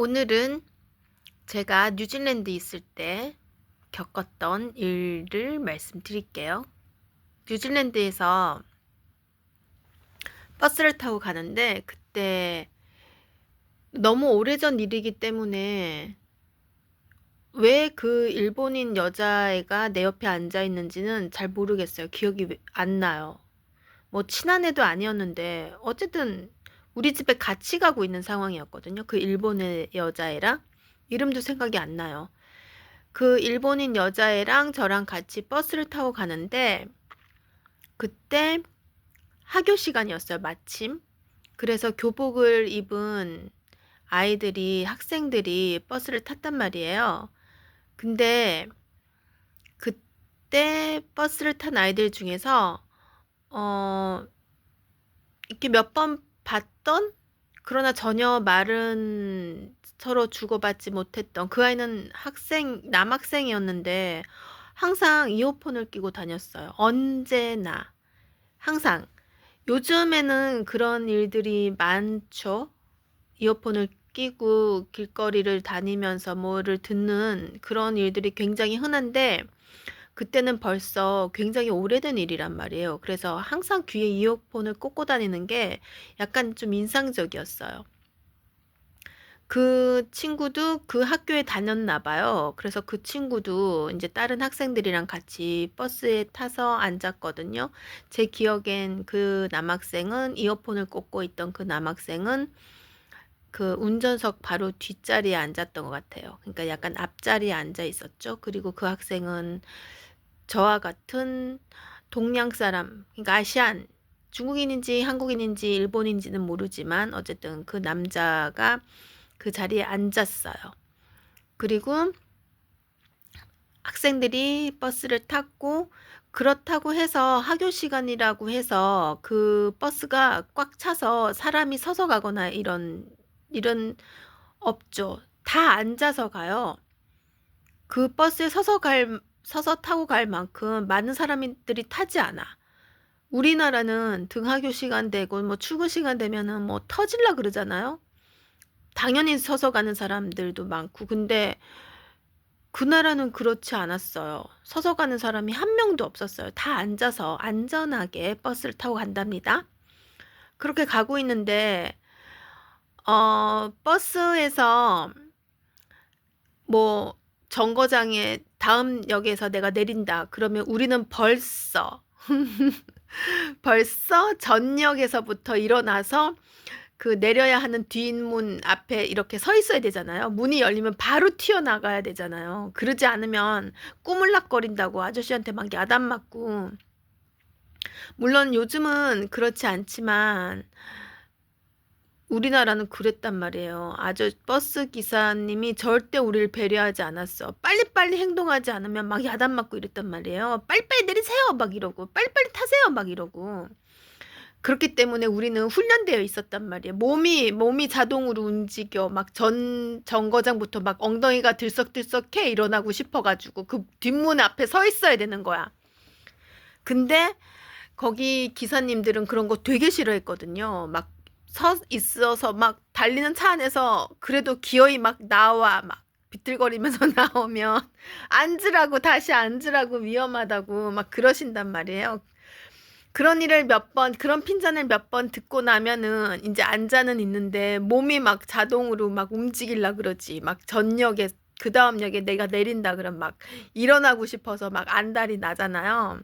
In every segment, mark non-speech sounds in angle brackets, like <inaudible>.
오늘은 제가 뉴질랜드 있을 때 겪었던 일을 말씀드릴게요. 뉴질랜드에서 버스를 타고 가는데 그때 너무 오래전 일이기 때문에 왜 그 일본인 여자애가 내 옆에 앉아 있는지는 잘 모르겠어요. 기억이 왜- 안 나요. 뭐 친한 애도 아니었는데 어쨌든 우리 집에 같이 가고 있는 상황이었거든요. 그 일본의 여자애랑 이름도 생각이 안 나요. 그 일본인 여자애랑 저랑 같이 버스를 타고 가는데 그때 학교 시간이었어요. 마침. 그래서 교복을 입은 아이들이 학생들이 버스를 탔단 말이에요. 근데 그때 버스를 탄 아이들 중에서 어 이렇게 몇 번 봤던 그러나 전혀 말은 서로 주고받지 못했던 그 아이는 학생 남학생이었는데 항상 이어폰을 끼고 다녔어요. 언제나 항상 요즘에는 그런 일들이 많죠. 이어폰을 끼고 길거리를 다니면서 뭐를 듣는 그런 일들이 굉장히 흔한데 그때는 벌써 굉장히 오래된 일이란 말이에요. 그래서 항상 귀에 이어폰을 꽂고 다니는 게 약간 좀 인상적이었어요. 그 친구도 그 학교에 다녔나 봐요. 그래서 그 친구도 이제 다른 학생들이랑 같이 버스에 타서 앉았거든요. 제 기억엔 그 남학생은 이어폰을 꽂고 있던 그 남학생은 그 운전석 바로 뒷자리에 앉았던 것 같아요. 그러니까 약간 앞자리에 앉아 있었죠. 그리고 그 학생은 저와 같은 동양 사람, 그러니까 아시안, 중국인인지 한국인인지 일본인지는 모르지만 어쨌든 그 남자가 그 자리에 앉았어요. 그리고 학생들이 버스를 탔고 그렇다고 해서 학교 시간이라고 해서 그 버스가 꽉 차서 사람이 서서 가거나 이런 이런 없죠. 다 앉아서 가요. 그 버스에 서서 갈 서서 타고 갈 만큼 많은 사람들이 타지 않아. 우리나라는 등하교 시간 되고 뭐 출근 시간 되면은 뭐 터질라 그러잖아요. 당연히 서서 가는 사람들도 많고 근데 그 나라는 그렇지 않았어요. 서서 가는 사람이 한 명도 없었어요. 다 앉아서 안전하게 버스를 타고 간답니다. 그렇게 가고 있는데 어 버스에서 뭐 정거장에 다음 역에서 내가 내린다. 그러면 우리는 벌써 <laughs> 벌써 전역에서부터 일어나서 그 내려야 하는 뒷문 앞에 이렇게 서 있어야 되잖아요. 문이 열리면 바로 튀어나가야 되잖아요. 그러지 않으면 꾸물락거린다고 아저씨한테 막 야단 맞고. 물론 요즘은 그렇지 않지만 우리나라는 그랬단 말이에요. 아저 버스 기사님이 절대 우리를 배려하지 않았어. 빨리빨리 행동하지 않으면 막 야단 맞고 이랬단 말이에요. 빨리빨리 내리세요 막 이러고 빨리빨리 타세요 막 이러고. 그렇기 때문에 우리는 훈련되어 있었단 말이에요. 몸이 몸이 자동으로 움직여 막 전 정거장부터 막 엉덩이가 들썩들썩해 일어나고 싶어가지고 그 뒷문 앞에 서 있어야 되는 거야. 근데 거기 기사님들은 그런 거 되게 싫어했거든요. 막 서 있어서 막 달리는 차 안에서 그래도 기어이 막 나와 막 비틀거리면서 <laughs> 나오면 앉으라고 다시 앉으라고 위험하다고 막 그러신단 말이에요. 그런 일을 몇 번, 그런 핀잔을 몇 번 듣고 나면은 이제 앉아는 있는데 몸이 막 자동으로 막 움직일라 그러지. 막 전역에, 그 다음 역에 내가 내린다 그러면 막 일어나고 싶어서 막 안달이 나잖아요.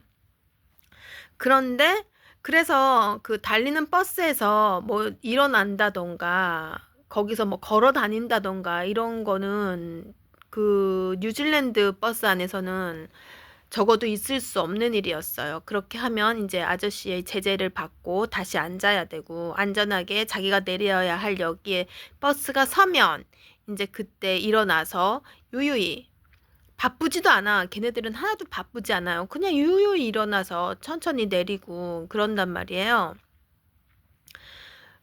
그런데 그래서 그 달리는 버스에서 뭐 일어난다던가 거기서 뭐 걸어 다닌다던가 이런 거는 그 뉴질랜드 버스 안에서는 적어도 있을 수 없는 일이었어요. 그렇게 하면 이제 아저씨의 제재를 받고 다시 앉아야 되고 안전하게 자기가 내려야 할 여기에 버스가 서면 이제 그때 일어나서 유유히 바쁘지도 않아. 걔네들은 하나도 바쁘지 않아요. 그냥 유유히 일어나서 천천히 내리고 그런단 말이에요.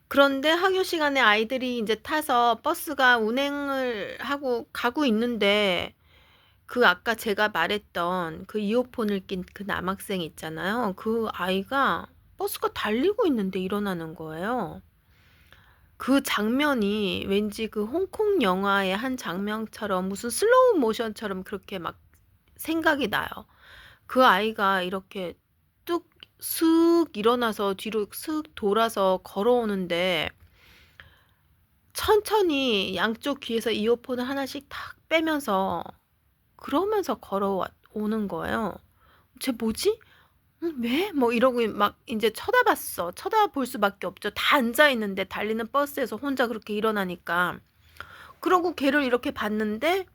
그런데 학교 시간에 아이들이 이제 타서 버스가 운행을 하고 가고 있는데 그 아까 제가 말했던 그 이어폰을 낀 그 남학생 있잖아요. 그 아이가 버스가 달리고 있는데 일어나는 거예요. 그 장면이 왠지 그 홍콩 영화의 한 장면처럼 무슨 슬로우 모션처럼 그렇게 막 생각이 나요. 그 아이가 이렇게 뚝슥 일어나서 뒤로 슥 돌아서 걸어오는데 천천히 양쪽 귀에서 이어폰을 하나씩 탁 빼면서 그러면서 걸어오는 거예요. 쟤 뭐지? 응, 왜? 뭐 이러고 막 이제 쳐다봤어. 쳐다볼 수밖에 없죠. 다 앉아 있는데 달리는 버스에서 혼자 그렇게 일어나니까. 그러고 걔를 이렇게 봤는데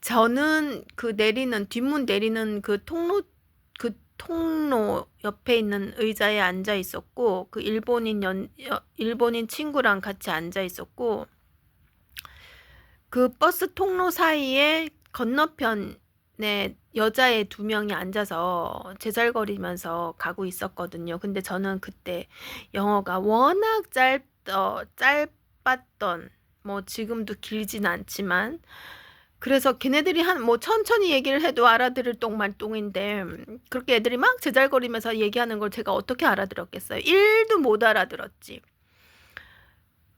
저는 그 내리는 뒷문 내리는 그 통로 그 통로 옆에 있는 의자에 앉아 있었고 그 일본인 연 여, 일본인 친구랑 같이 앉아 있었고 그 버스 통로 사이에 건너편 에 여자애 두 명이 앉아서 제잘거리면서 가고 있었거든요. 근데 저는 그때 영어가 워낙 짧, 어, 짧았던, 뭐 지금도 길진 않지만, 그래서 걔네들이 한, 뭐 천천히 얘기를 해도 알아들을 똥말똥인데, 그렇게 애들이 막 제잘거리면서 얘기하는 걸 제가 어떻게 알아들었겠어요? 1도 못 알아들었지.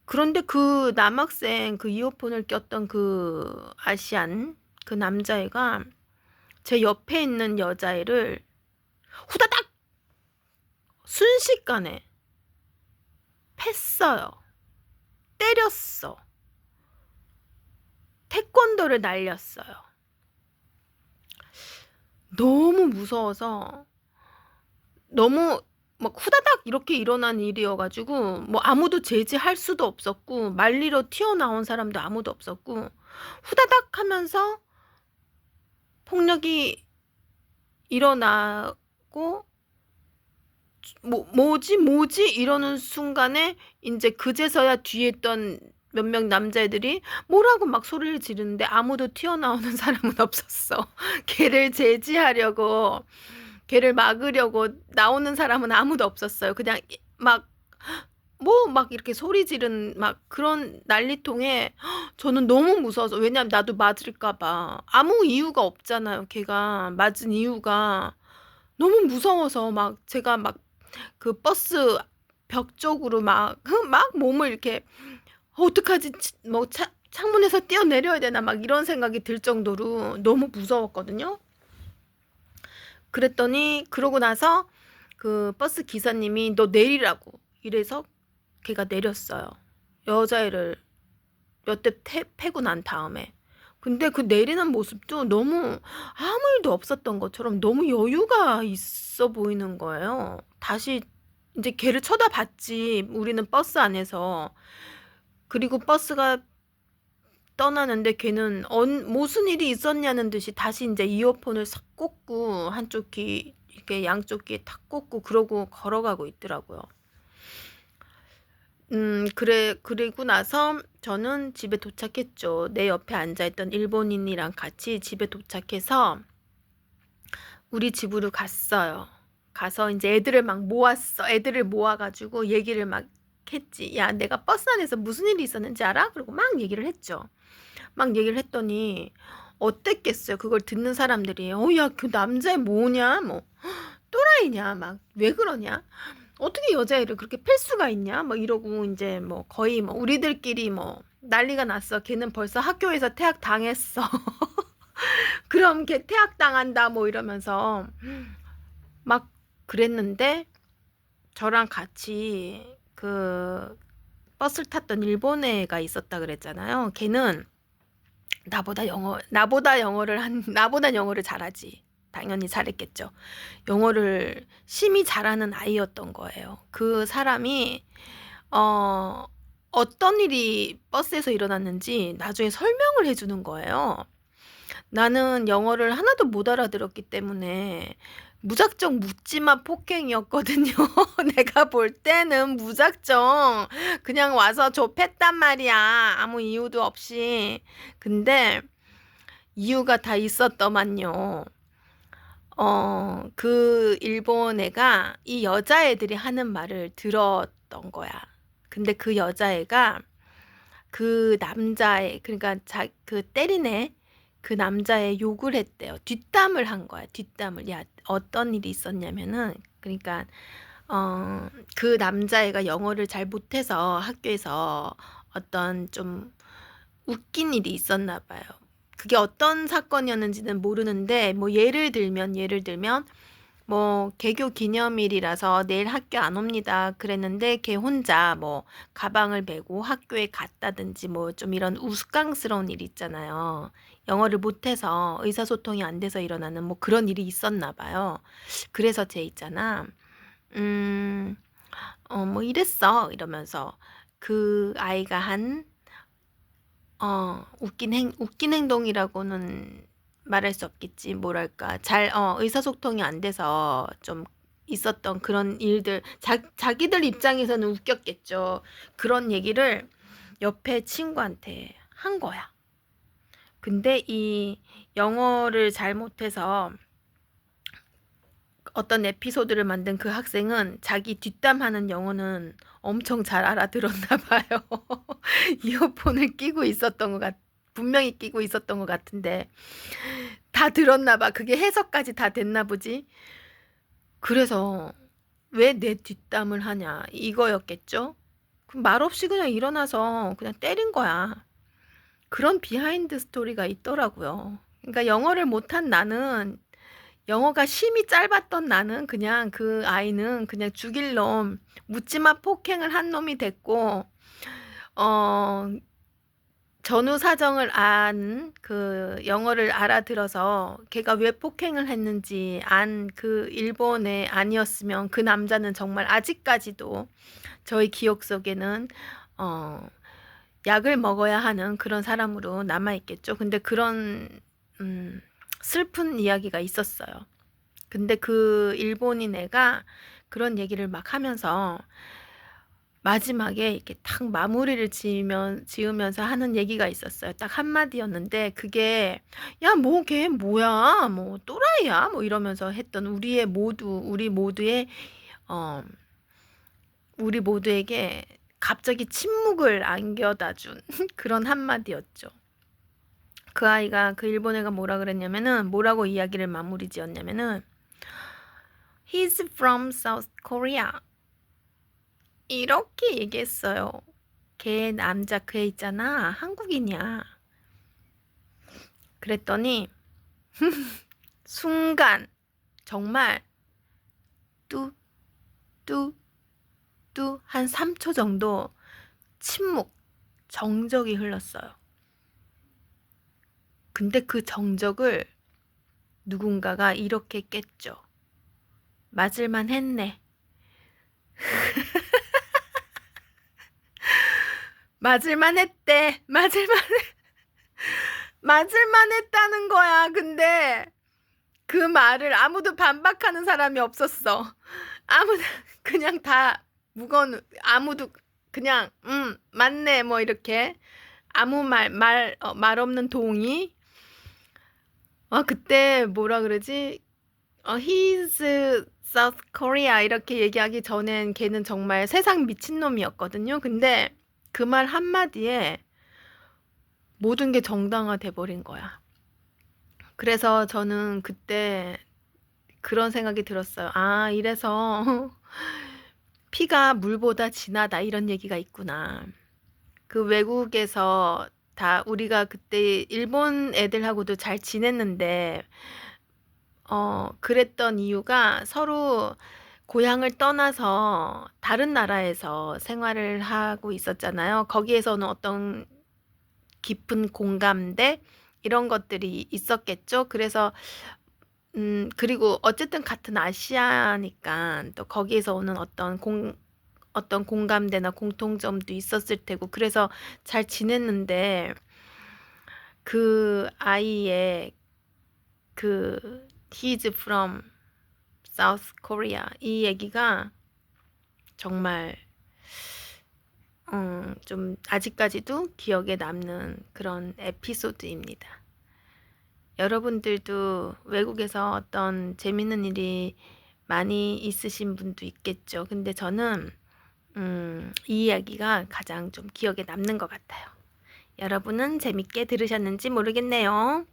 그런데 그 남학생 그 이어폰을 꼈던 그 아시안 그 남자애가 제 옆에 있는 여자애를 후다닥 순식간에 팼어요. 때렸어. 태권도를 날렸어요. 너무 무서워서 너무 막 후다닥 이렇게 일어난 일이어가지고 뭐 아무도 제지할 수도 없었고 말리러 튀어나온 사람도 아무도 없었고 후다닥 하면서 폭력이 일어나고 뭐 뭐지 뭐지 이러는 순간에 이제 그제서야 뒤에 있던 몇 명 남자애들이 뭐라고 막 소리를 지르는데 아무도 튀어나오는 <laughs> 사람은 없었어. 걔를 제지하려고 걔를 막으려고 나오는 사람은 아무도 없었어요. 그냥 막 뭐 막 이렇게 소리 지른 막 그런 난리통에 <gasps> 저는 너무 무서워서 왜냐면 나도 맞을까 봐. 아무 이유가 없잖아요. 걔가 맞은 이유가 너무 무서워서 막 제가 막 그 버스 벽 쪽으로 막 막 몸을 이렇게 어떡하지? 뭐 차, 창문에서 뛰어내려야 되나 막 이런 생각이 들 정도로 너무 무서웠거든요. 그랬더니 그러고 나서 그 버스 기사님이 너 내리라고 이래서 걔가 내렸어요. 여자애를 몇 대 패고 난 다음에. 근데 그 내리는 모습도 너무 아무 일도 없었던 것처럼 너무 여유가 있어 보이는 거예요. 다시 이제 걔를 쳐다봤지. 우리는 버스 안에서. 그리고 버스가 떠나는데 걔는 언, 무슨 일이 있었냐는 듯이 다시 이제 이어폰을 싹 꽂고 한쪽 귀 이렇게 양쪽 귀에 탁 꽂고 그러고 걸어가고 있더라고요. 음, 그래, 그리고 나서 저는 집에 도착했죠. 내 옆에 앉아 있던 일본인이랑 같이 집에 도착해서 우리 집으로 갔어요. 가서 이제 애들을 막 모았어. 애들을 모아가지고 얘기를 막 했지. 야, 내가 버스 안에서 무슨 일이 있었는지 알아? 그리고 막 얘기를 했죠. 막 얘기를 했더니 어땠겠어요? 그걸 듣는 사람들이 어, 야, 그 남자 뭐냐? 뭐 또라이냐? 막 왜 그러냐? 어떻게 여자애를 그렇게 팰 수가 있냐? 뭐 이러고 이제 뭐 거의 뭐 우리들끼리 뭐 난리가 났어. 걔는 벌써 학교에서 퇴학 당했어. <laughs> 그럼 걔 퇴학 당한다 뭐 이러면서 막 그랬는데 저랑 같이 그 버스를 탔던 일본 애가 있었다 그랬잖아요. 걔는 나보다 영어 나보다 영어를 한 나보다 영어를 잘하지. 당연히 잘했겠죠. 영어를 심히 잘하는 아이였던 거예요. 그 사람이 어 어떤 일이 버스에서 일어났는지 나중에 설명을 해주는 거예요. 나는 영어를 하나도 못 알아들었기 때문에 무작정 묻지마 폭행이었거든요. <laughs> 내가 볼 때는 무작정 그냥 와서 좁혔단 말이야. 아무 이유도 없이. 근데 이유가 다 있었더만요. 어, 그 일본 애가 이 여자애들이 하는 말을 들었던 거야. 근데 그 여자애가 그 남자애, 그러니까 자, 그 때린 애, 그 남자애 욕을 했대요. 뒷담을 한 거야. 뒷담을. 야, 어떤 일이 있었냐면은, 그러니까, 어, 그 남자애가 영어를 잘 못해서 학교에서 어떤 좀 웃긴 일이 있었나 봐요. 그게 어떤 사건이었는지는 모르는데 뭐 예를 들면 예를 들면 뭐 개교 기념일이라서 내일 학교 안 옵니다. 그랬는데 걔 혼자 뭐 가방을 메고 학교에 갔다든지 뭐 좀 이런 우스꽝스러운 일 있잖아요. 영어를 못해서 의사소통이 안 돼서 일어나는 뭐 그런 일이 있었나 봐요. 그래서 쟤 있잖아. 음, 어, 뭐 이랬어. 이러면서 그 아이가 한, 어, 웃긴 행, 웃긴 행동이라고는 말할 수 없겠지. 뭐랄까. 잘, 어, 의사소통이 안 돼서 좀 있었던 그런 일들, 자, 자기들 입장에서는 웃겼겠죠. 그런 얘기를 옆에 친구한테 한 거야. 근데 이 영어를 잘 못해서 어떤 에피소드를 만든 그 학생은 자기 뒷담하는 영어는 엄청 잘 알아들었나 <laughs> 봐요. 이어폰을 끼고 있었던 것 같, 분명히 끼고 있었던 것 같은데 다 들었나 봐. 그게 해석까지 다 됐나 보지. 그래서 왜 내 뒷담을 하냐 이거였겠죠. 말없이 그냥 일어나서 그냥 때린 거야. 그런 비하인드 스토리가 있더라고요. 그러니까 영어를 못한 나는 영어가 심이 짧았던 나는 그냥 그 아이는 그냥 죽일 놈, 묻지마 폭행을 한 놈이 됐고, 어, 전후 사정을 안 그 영어를 알아들어서 걔가 왜 폭행을 했는지 안 그 일본에 아니었으면 그 남자는 정말 아직까지도 저희 기억 속에는 어, 약을 먹어야 하는 그런 사람으로 남아 있겠죠. 근데 그런 음, 슬픈 이야기가 있었어요. 근데 그 일본인 애가 그런 얘기를 막 하면서 마지막에 이렇게 탁 마무리를 지으면, 지으면서 하는 얘기가 있었어요. 딱 한마디였는데 그게 야, 뭐 걔 뭐야? 뭐 또라이야? 뭐 이러면서 했던 우리의 모두 우리 모두의 어 우리 모두에게 갑자기 침묵을 안겨다 준 <laughs> 그런 한마디였죠. 그 아이가 그 일본 애가 뭐라 그랬냐면은 뭐라고 이야기를 마무리 지었냐면은 He's from South Korea. 이렇게 얘기했어요. 걔 남자 그 애 있잖아. 한국인이야. 그랬더니 <laughs> 순간 정말 뚜뚜뚜 한 3초 정도 침묵 정적이 흘렀어요. 근데 그 정적을 누군가가 이렇게 깼죠. 맞을만 했네. <laughs> 맞을만 했대. 맞을만, 맞을만 했다는 거야. 근데 그 말을 아무도 반박하는 사람이 없었어. 아무도, 그냥 다 무거운, 아무도 그냥, 음, 맞네. 뭐 이렇게. 아무 말, 말, 어, 말 없는 동의. 아, 그때 뭐라 그러지? 어, he's South Korea 이렇게 얘기하기 전엔 걔는 정말 세상 미친놈이었거든요. 근데 그 말 한마디에 모든 게 정당화돼 버린 거야. 그래서 저는 그때 그런 생각이 들었어요. 아, 이래서 <laughs> 피가 물보다 진하다 이런 얘기가 있구나. 그 외국에서 다 우리가 그때 일본 애들하고도 잘 지냈는데 어 그랬던 이유가 서로 고향을 떠나서 다른 나라에서 생활을 하고 있었잖아요. 거기에서는 어떤 깊은 공감대 이런 것들이 있었겠죠. 그래서 음 그리고 어쨌든 같은 아시아니까 또 거기에서 오는 어떤 공 어떤 공감대나 공통점도 있었을 테고 그래서 잘 지냈는데 그 아이의 그 he's from South Korea 이 얘기가 정말 음, 좀 아직까지도 기억에 남는 그런 에피소드입니다. 여러분들도 외국에서 어떤 재밌는 일이 많이 있으신 분도 있겠죠. 근데 저는 음, 이 이야기가 가장 좀 기억에 남는 것 같아요. 여러분은 재밌게 들으셨는지 모르겠네요.